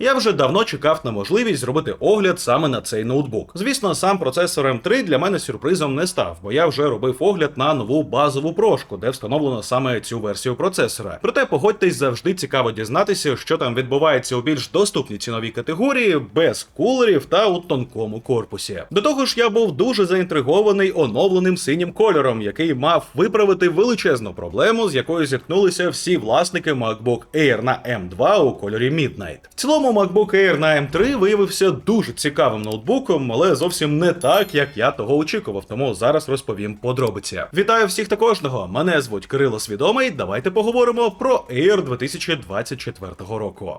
Я вже давно чекав на можливість зробити огляд саме на цей ноутбук. Звісно, сам процесор M3 для мене сюрпризом не став, бо я вже робив огляд на нову базову прошку, де встановлено саме цю версію процесора. Проте погодьтесь, завжди цікаво дізнатися, що там відбувається у більш доступній ціновій категорії, без кулерів та у тонкому корпусі. До того ж, я був дуже заінтригований оновленим синім кольором, який мав виправити величезну проблему, з якою зіткнулися всі власники MacBook Air на M2 у кольорі Midnight. В цілому MacBook Air на M3 виявився дуже цікавим ноутбуком, але зовсім не так, як я того очікував. Тому зараз розповім подробиці. Вітаю всіх та кожного. Мене звуть Кирило Свідомий. Давайте поговоримо про Air 2024 року.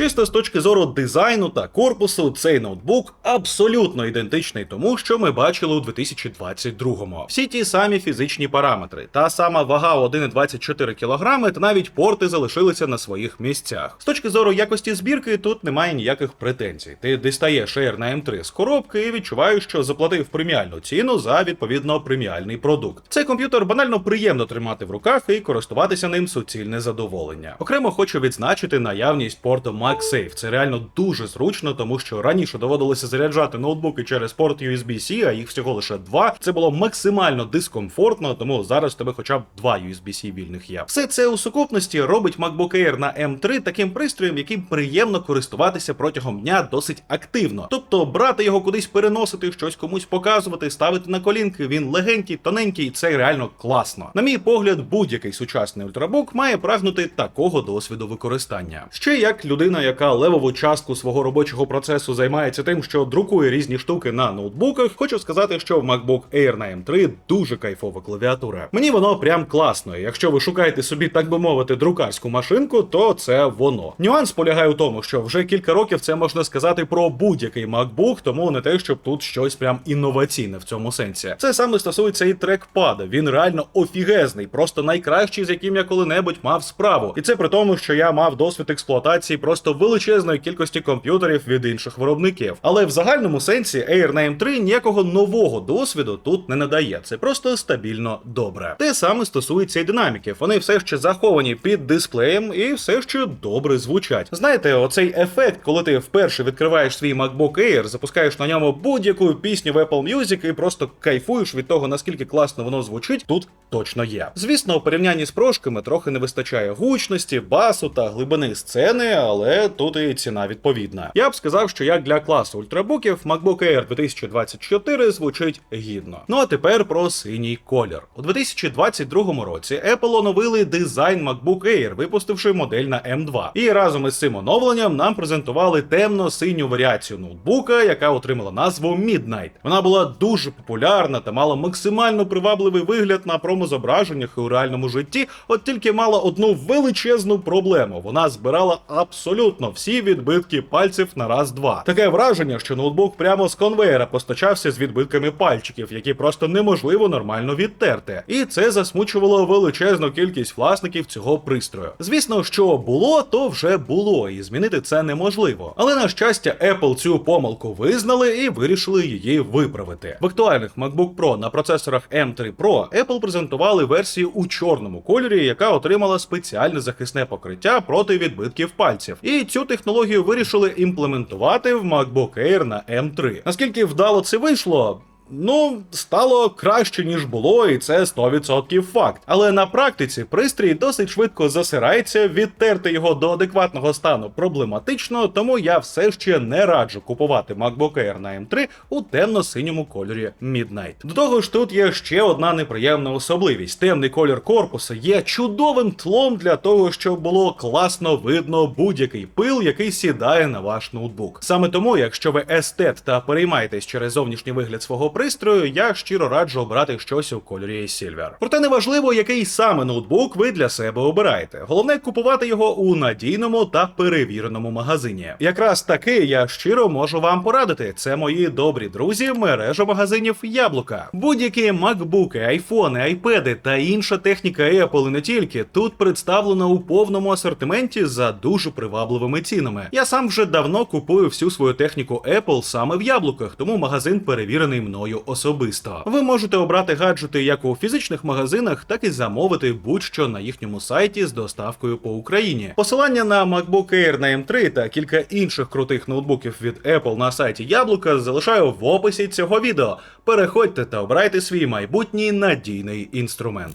Чисто з точки зору дизайну та корпусу, цей ноутбук абсолютно ідентичний тому, що ми бачили у 2022-му. Всі ті самі фізичні параметри, та сама вага 1,24 кг, та навіть порти залишилися на своїх місцях. З точки зору якості збірки, тут немає ніяких претензій. Ти дістаєш Air на M3 з коробки і відчуваєш, що заплатив преміальну ціну за відповідно преміальний продукт. Цей комп'ютер банально приємно тримати в руках і користуватися ним суцільне задоволення. Окремо хочу відзначити наявність порту MagSafe. Це реально дуже зручно, тому що раніше доводилося заряджати ноутбуки через порт USB-C, а їх всього лише два. Це було максимально дискомфортно, тому зараз тебе хоча б два USB-C вільних є. Все це у сукупності робить MacBook Air на M3 таким пристроєм, яким приємно користуватися протягом дня досить активно. Тобто брати його кудись переносити, щось комусь показувати, ставити на колінки. Він легенький, тоненький, і це реально класно. На мій погляд, будь-який сучасний ультрабук має прагнути такого досвіду використання. Ще як людина, яка левову частку свого робочого процесу займається тим, що друкує різні штуки на ноутбуках, хочу сказати, що в MacBook Air на M3 дуже кайфова клавіатура. Мені воно прям класно. Якщо ви шукаєте собі, так би мовити, друкарську машинку, то це воно. Нюанс полягає у тому, що вже кілька років це можна сказати про будь-який MacBook, тому не те, щоб тут щось прям інноваційне в цьому сенсі. Це саме стосується і трекпада. Він реально офігезний, просто найкращий, з яким я коли-небудь мав справу. І це при тому, що я мав досвід експлуатації просто величезної кількості комп'ютерів від інших виробників. Але в загальному сенсі Air на M3 ніякого нового досвіду тут не надає. Це просто стабільно добре. Те саме стосується і динаміків. Вони все ще заховані під дисплеєм і все ще добре звучать. Знаєте, оцей ефект, коли ти вперше відкриваєш свій MacBook Air, запускаєш на ньому будь-яку пісню в Apple Music і просто кайфуєш від того, наскільки класно воно звучить, тут точно є. Звісно, у порівнянні з прошками трохи не вистачає гучності, басу та глибини сцени, але тут і ціна відповідна. Я б сказав, що як для класу ультрабуків MacBook Air 2024 звучить гідно. Ну а тепер про синій колір. У 2022 році Apple оновили дизайн MacBook Air, випустивши модель на M2. І разом із цим оновленням нам презентували темно-синю варіацію ноутбука, яка отримала назву Midnight. Вона була дуже популярна та мала максимально привабливий вигляд на промозображеннях і у реальному житті, от тільки мала одну величезну проблему. Вона збирала абсолютно всі відбитки пальців на раз-два. Таке враження, що ноутбук прямо з конвейера постачався з відбитками пальчиків, які просто неможливо нормально відтерти. І це засмучувало величезну кількість власників цього пристрою. Звісно, що було, то вже було, і змінити це неможливо. Але на щастя, Apple цю помилку визнали і вирішили її виправити. В актуальних MacBook Pro на процесорах M3 Pro Apple презентували версію у чорному кольорі, яка отримала спеціальне захисне покриття проти відбитків пальців. І цю технологію вирішили імплементувати в MacBook Air на M3. Наскільки вдало це вийшло? Ну, стало краще, ніж було, і це 100% факт. Але на практиці пристрій досить швидко засирається, відтерти його до адекватного стану проблематично, тому я все ще не раджу купувати MacBook Air на M3 у темно-синьому кольорі Midnight. До того ж, тут є ще одна неприємна особливість: темний колір корпусу є чудовим тлом для того, щоб було класно видно будь-який пил, який сідає на ваш ноутбук. Саме тому, якщо ви естет та переймаєтесь через зовнішній вигляд свого пристрою, я щиро раджу обрати щось у кольорі Silver. Проте неважливо, який саме ноутбук ви для себе обираєте. Головне купувати його у надійному та перевіреному магазині. Якраз таки я щиро можу вам порадити. Це мої добрі друзі, мережа магазинів Яблука. Будь-які макбуки, айфони, айпеди та інша техніка Apple і не тільки тут представлена у повному асортименті за дуже привабливими цінами. Я сам вже давно купую всю свою техніку Apple саме в яблуках, тому магазин перевірений мною мною особисто. Ви можете обрати гаджети як у фізичних магазинах, так і замовити будь-що на їхньому сайті з доставкою по Україні. Посилання на MacBook Air на M3 та кілька інших крутих ноутбуків від Apple на сайті Яблука залишаю в описі цього відео. Переходьте та обирайте свій майбутній надійний інструмент.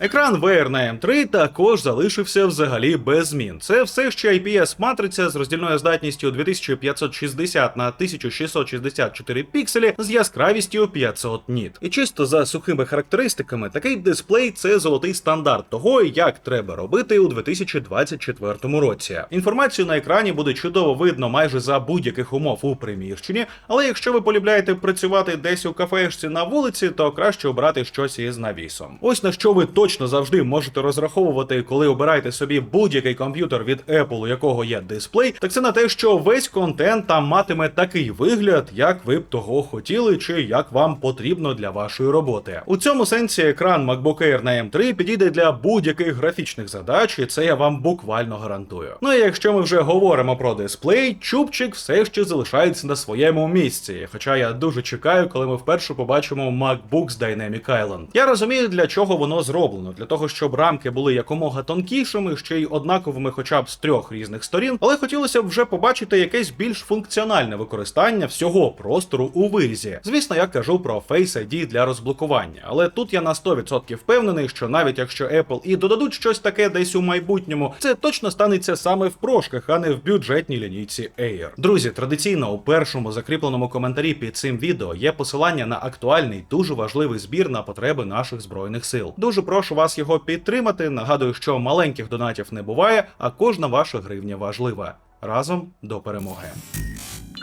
Екран VR на M3 також залишився взагалі без змін. Це все ще IPS-матриця з роздільною здатністю 2560 на 1664 пікселі з яскравістю 500 ніт. І чисто за сухими характеристиками, такий дисплей це золотий стандарт того, як треба робити у 2024 році. Інформацію на екрані буде чудово видно майже за будь-яких умов у приміщенні, але якщо ви полюбляєте працювати десь у кафешці на вулиці, то краще обрати щось із навісом. Ось на що ви точно завжди можете розраховувати, коли обираєте собі будь-який комп'ютер від Apple, у якого є дисплей, так це на те, що весь контент там матиме такий вигляд, як ви б того хотіли, чи як вам потрібно для вашої роботи. У цьому сенсі екран MacBook Air на M3 підійде для будь-яких графічних задач, і це я вам буквально гарантую. Ну і якщо ми вже говоримо про дисплей, чубчик все ще залишається на своєму місці. Хоча я дуже чекаю, коли ми вперше побачимо MacBook з Dynamic Island. Я розумію, для чого воно зроблено, для того, щоб рамки були якомога тонкішими, ще й однаковими, хоча б з трьох різних сторін, але хотілося б вже побачити якесь більш функціональне використання всього простору у вирізі. Звісно, я кажу про Face ID для розблокування, але тут я на 100% впевнений, що навіть якщо Apple і додадуть щось таке десь у майбутньому, це точно станеться саме в прошках, а не в бюджетній лінійці Air. Друзі, традиційно у першому закріпленому коментарі під цим відео є посилання на актуальний, дуже важливий збір на потреби наших збройних сил. Дуже прошу вас його підтримати. Нагадую, що маленьких донатів не буває, а кожна ваша гривня важлива. Разом до перемоги.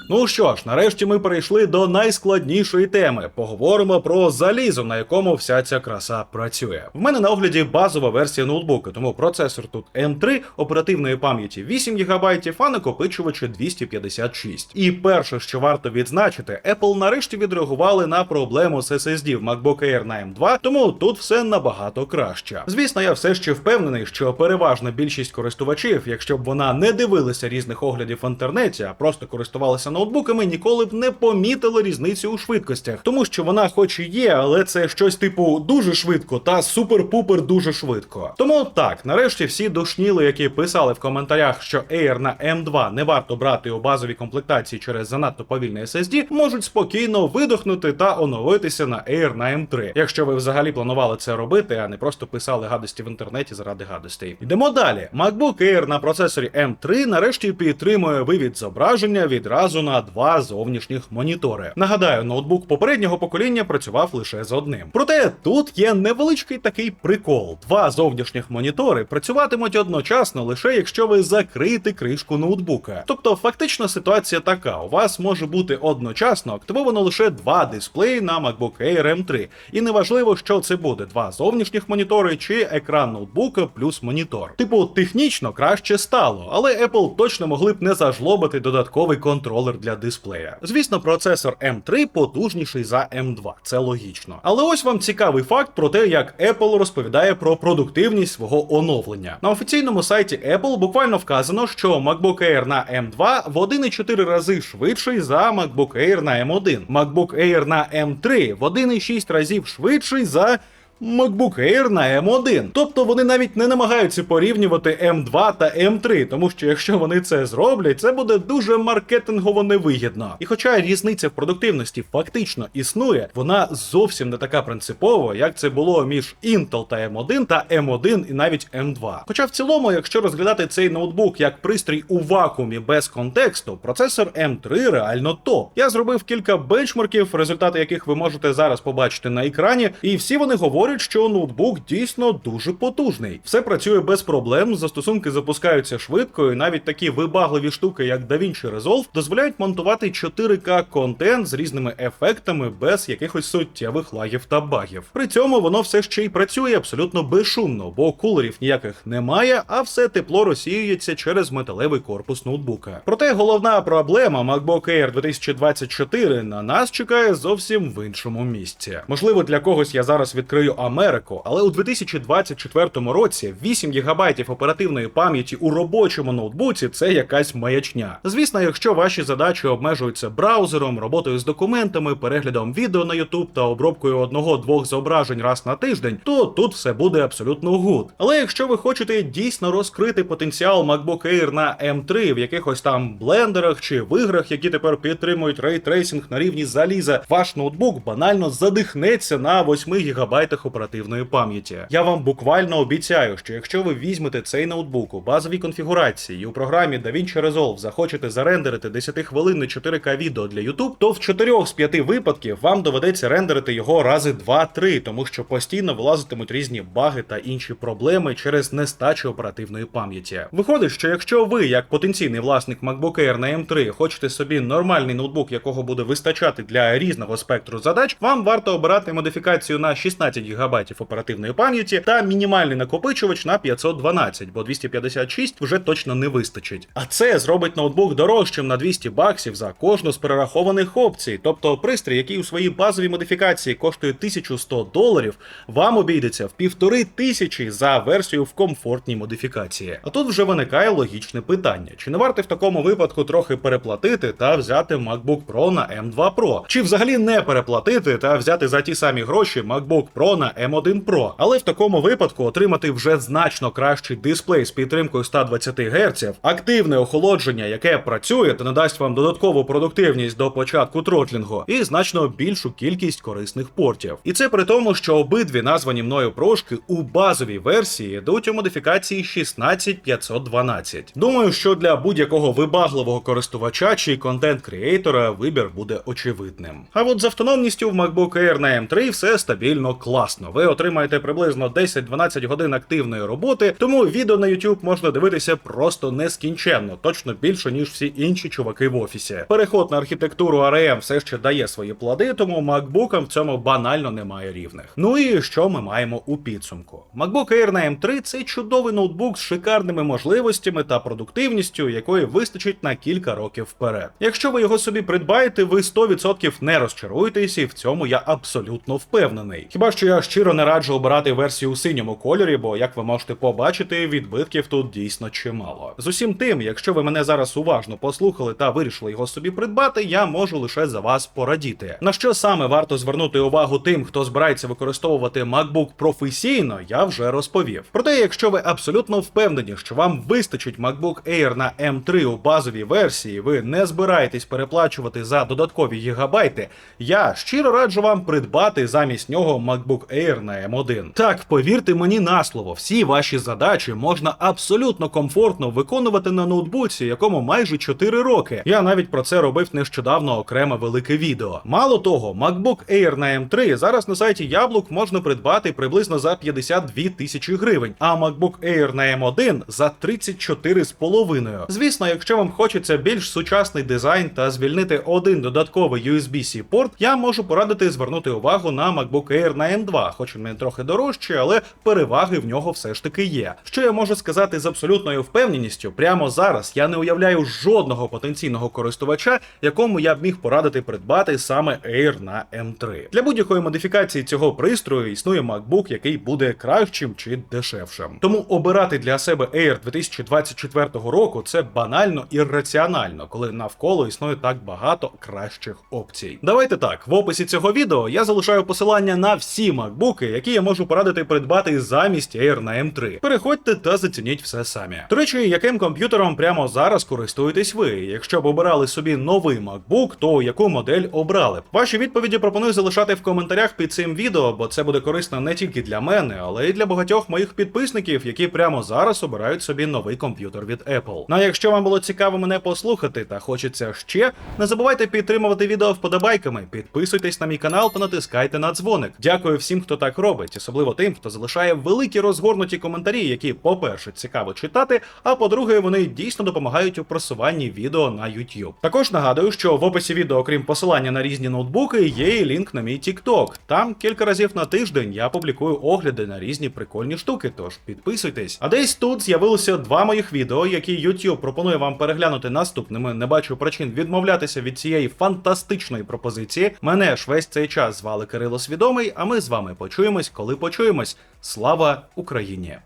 Ну що ж, нарешті ми перейшли до найскладнішої теми. Поговоримо про залізо, на якому вся ця краса працює. В мене на огляді базова версія ноутбука, тому процесор тут M3, оперативної пам'яті 8 ГБ, а накопичувачі 256. І перше, що варто відзначити, Apple нарешті відреагували на проблему з SSD в MacBook Air на M2, тому тут все набагато краще. Звісно, я все ще впевнений, що переважна більшість користувачів, якщо б вона не дивилася різних оглядів в інтернеті, а просто користувалася ноутбуками, ніколи б не помітили різницю у швидкостях, тому що вона, хоч і є, але це щось типу дуже швидко та супер-пупер дуже швидко. Тому так, нарешті всі душніли, які писали в коментарях, що Air на M2 не варто брати у базовій комплектації через занадто повільний SSD, можуть спокійно видохнути та оновитися на Air на M3, якщо ви взагалі планували це робити, а не просто писали гадості в інтернеті заради гадостей. Йдемо далі. MacBook Air на процесорі M3 нарешті підтримує вивід зображення відразу на два зовнішніх монітори. Нагадаю, ноутбук попереднього покоління працював лише з одним. Проте тут є невеличкий такий прикол: два зовнішніх монітори працюватимуть одночасно лише якщо ви закриєте кришку ноутбука. Тобто, фактично ситуація така: у вас може бути одночасно активовано лише два дисплеї на MacBook Air M3. І неважливо, що це буде: два зовнішніх монітори чи екран ноутбука плюс монітор. Типу, технічно краще стало, але Apple точно могли б не зажлобити додатковий контролер для дисплея. Звісно, процесор M3 потужніший за M2, це логічно. Але ось вам цікавий факт про те, як Apple розповідає про продуктивність свого оновлення. На офіційному сайті Apple буквально вказано, що MacBook Air на M2 в 1,4 рази швидший за MacBook Air на M1. MacBook Air на M3 в 1,6 разів швидший за. MacBook Air на M1. Тобто вони навіть не намагаються порівнювати M2 та M3, тому що якщо вони це зроблять, це буде дуже маркетингово невигідно. І хоча різниця в продуктивності фактично існує, вона зовсім не така принципова, як це було між Intel та M1 та M1 і навіть M2. Хоча в цілому, якщо розглядати цей ноутбук як пристрій у вакуумі без контексту, процесор M3 реально топ. Я зробив кілька бенчмарків, результати яких ви можете зараз побачити на екрані, і всі вони говорять говорить, що ноутбук дійсно дуже потужний. Все працює без проблем, застосунки запускаються швидко, і навіть такі вибагливі штуки, як DaVinci Resolve, дозволяють монтувати 4К контент з різними ефектами без якихось суттєвих лагів та багів. При цьому воно все ще й працює абсолютно безшумно, бо кулерів ніяких немає, а все тепло розсіюється через металевий корпус ноутбука. Проте головна проблема MacBook Air 2024 на нас чекає зовсім в іншому місці. Можливо, для когось я зараз відкрию Америку, але у 2024 році 8 ГБ оперативної пам'яті у робочому ноутбуці це якась маячня. Звісно, якщо ваші задачі обмежуються браузером, роботою з документами, переглядом відео на YouTube та обробкою одного-двох зображень раз на тиждень, то тут все буде абсолютно гуд. Але якщо ви хочете дійсно розкрити потенціал MacBook Air на M3 в якихось там блендерах чи в іграх, які тепер підтримують рейтрейсинг на рівні заліза, ваш ноутбук банально задихнеться на 8 ГБ оперативної пам'яті. Я вам буквально обіцяю, що якщо ви візьмете цей ноутбук у базовій конфігурації і у програмі DaVinci Resolve захочете зарендерити 10 хвилинне 4К відео для YouTube, то в 4 з 5 випадків вам доведеться рендерити його рази 2-3, тому що постійно вилазитимуть різні баги та інші проблеми через нестачу оперативної пам'яті. Виходить, що якщо ви, як потенційний власник MacBook Air на M3, хочете собі нормальний ноутбук, якого буде вистачати для різного спектру задач, вам варто обирати модифікацію на 16 ГБ оперативної пам'яті та мінімальний накопичувач на 512, бо 256 вже точно не вистачить. А це зробить ноутбук дорожчим на 200 баксів за кожну з перерахованих опцій. Тобто пристрій, який у своїй базовій модифікації коштує 1100 доларів, вам обійдеться в півтори тисячі за версію в комфортній модифікації. А тут вже виникає логічне питання: чи не варто в такому випадку трохи переплатити та взяти MacBook Pro на M2 Pro? Чи взагалі не переплатити та взяти за ті самі гроші MacBook Pro на M1 Pro? Але в такому випадку отримати вже значно кращий дисплей з підтримкою 120 Гц, активне охолодження, яке працює та надасть вам додаткову продуктивність до початку тротлінгу, і значно більшу кількість корисних портів. І це при тому, що обидві названі мною прошки у базовій версії йдуть у модифікації 16512. Думаю, що для будь-якого вибагливого користувача чи контент-кріейтора вибір буде очевидним. А от з автономністю в MacBook Air на M3 все стабільно класно. Ви отримаєте приблизно 10-12 годин активної роботи, тому відео на YouTube можна дивитися просто нескінченно, точно більше, ніж всі інші чуваки в офісі. Переход на архітектуру ARM все ще дає свої плоди, тому MacBookам в цьому банально немає рівних. Ну і що ми маємо у підсумку? MacBook Air на M3 це чудовий ноутбук з шикарними можливостями та продуктивністю, якої вистачить на кілька років вперед. Якщо ви його собі придбаєте, ви 100% не розчаруєтесь, і в цьому я абсолютно впевнений. Хіба що я щиро не раджу обирати версію у синьому кольорі, бо як ви можете побачити, відбитків тут дійсно чимало. З усім тим, якщо ви мене зараз уважно послухали та вирішили його собі придбати, я можу лише за вас порадіти. На що саме варто звернути увагу тим, хто збирається використовувати MacBook професійно, я вже розповів. Проте, якщо ви абсолютно впевнені, що вам вистачить MacBook Air на M3 у базовій версії, ви не збираєтесь переплачувати за додаткові гігабайти, я щиро раджу вам придбати замість нього MacBook Air на M1. Так, повірте мені на слово, всі ваші задачі можна абсолютно комфортно виконувати на ноутбуці, якому майже 4 роки. Я навіть про це робив нещодавно окреме велике відео. Мало того, MacBook Air на M3 зараз на сайті Яблук можна придбати приблизно за 52 тисячі гривень, а MacBook Air на M1 за 34,5. Звісно, якщо вам хочеться більш сучасний дизайн та звільнити один додатковий USB-C порт, я можу порадити звернути увагу на MacBook Air на M2, хоч він трохи дорожчий, але переваги в нього все ж таки є. Що я можу сказати з абсолютною впевненістю, прямо зараз я не уявляю жодного потенційного користувача, якому я б міг порадити придбати саме Air на M3. Для будь-якої модифікації цього пристрою існує MacBook, який буде кращим чи дешевшим. Тому обирати для себе Air 2024 року це банально і раціонально, коли навколо існує так багато кращих опцій. Давайте так, в описі цього відео я залишаю посилання на всі макбуки, які я можу порадити придбати замість Air на M3. Переходьте та зацініть все самі. До речі, яким комп'ютером прямо зараз користуєтесь ви? Якщо б обирали собі новий MacBook, то яку модель обрали б? Ваші відповіді пропоную залишати в коментарях під цим відео, бо це буде корисно не тільки для мене, але й для багатьох моїх підписників, які прямо зараз обирають собі новий комп'ютер від Apple. Ну а якщо вам було цікаво мене послухати та хочеться ще, не забувайте підтримувати відео вподобайками, підписуйтесь на мій канал та натискайте на дзвоник. Дякую всім, хто так робить, особливо тим, хто залишає великі розгорнуті коментарі, які, по-перше, цікаво читати, а по-друге, вони дійсно допомагають у просуванні відео на YouTube. Також нагадую, що в описі відео, окрім посилання на різні ноутбуки, є і лінк на мій TikTok. Там кілька разів на тиждень я публікую огляди на різні прикольні штуки, тож підписуйтесь. А десь тут з'явилося два моїх відео, які YouTube пропонує вам переглянути наступними. Не бачу причин відмовлятися від цієї фантастичної пропозиції. Мене ж весь цей час звали Кирило Свідомий, а ми з вами вами почуємось, коли почуємось. Слава Україні!